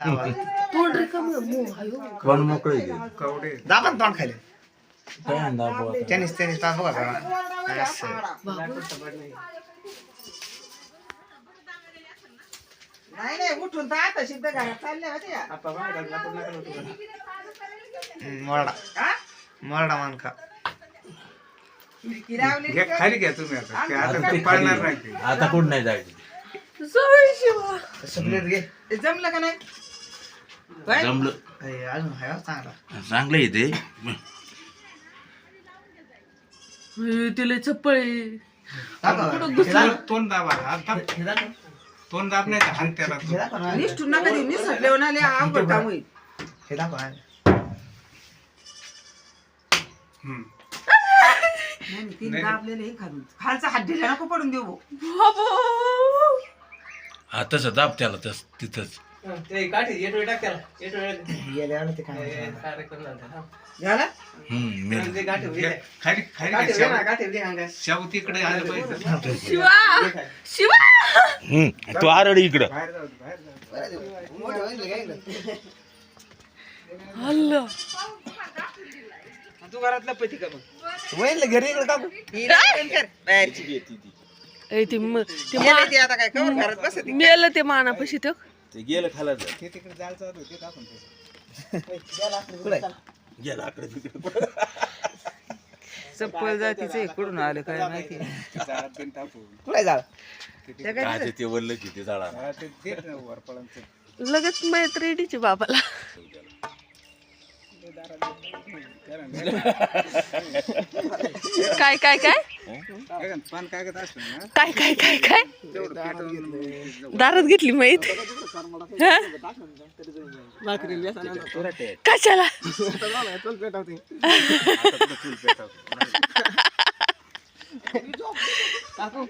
तोंड रिकामं कोण मोकळे घे कवडे. दाबा ना तोंड खाली. काय दाबो आता टेनिस टेनिस पास बघा. जरा. नाही नाही उठून तर आता सिद्ध घरात चालल्या होत्या. हम्म, मोरडा. हा? मोरडा मानका. खाली घ्या तुम्ही आता. आता पाळणार नाही आता कुठं नाही जायचं? तसं जमलं का नाही? काय? जमलं अय, अजून बा चांगला चांगलं आहे ते हे तिला चप्पल आहे. दाखव. हे तोंड- दाखव. तोंड दाबा हात दाब हे दाखव. तोंड दाब नाही तर हात त्याला हे दाखव ना. निष्ठून नका देऊ निसटल्यावर आले अवघड काम होईल हे दाखव ना. हम्म. नाही, तीन दाबलेले हे खालून खालचा हात ढिला नको पडून देऊ भाऊ. हा तसं दाब त्याला तस तिथंच ते काय म्हणतात. झाला? हम्म मेलं. घ्या, खाली खाली घ्या, शाबू. शाबू तिकडे आलं पाहिजे. शिवा! शिवा! हम्म, तू आरड इकडं. बाहेर जाऊ दे, बाहेर जाऊ दे. मोठं होईल काय इकडं? हल्ला. तू घरातला पती का मग? होईल घरी इकडं काकू. ही नाही कर, बाहेरची ए, ते म- ते गेले ते आता काय कवर घरात बसत मेलं ते मानापाशी तर ते गेलं खाला ते तिकडे जायला चालू आहे, ते टाकून ठेव. कुठं आहे? गेलं आकडे तिकडे चप्पल जातीचं इकडून आलं काय माहिती बिन टाकू कुठं? त्या काय काय ते- ते वरलं की ते झाडा हा, ते देत ना वर पळांचं. लगेच मैत्रिणीची बाबाला काय काय काय पान कागद असलं ना काय काय काय काय? दारात घेतली माहीत? कशाला? पेटावतो.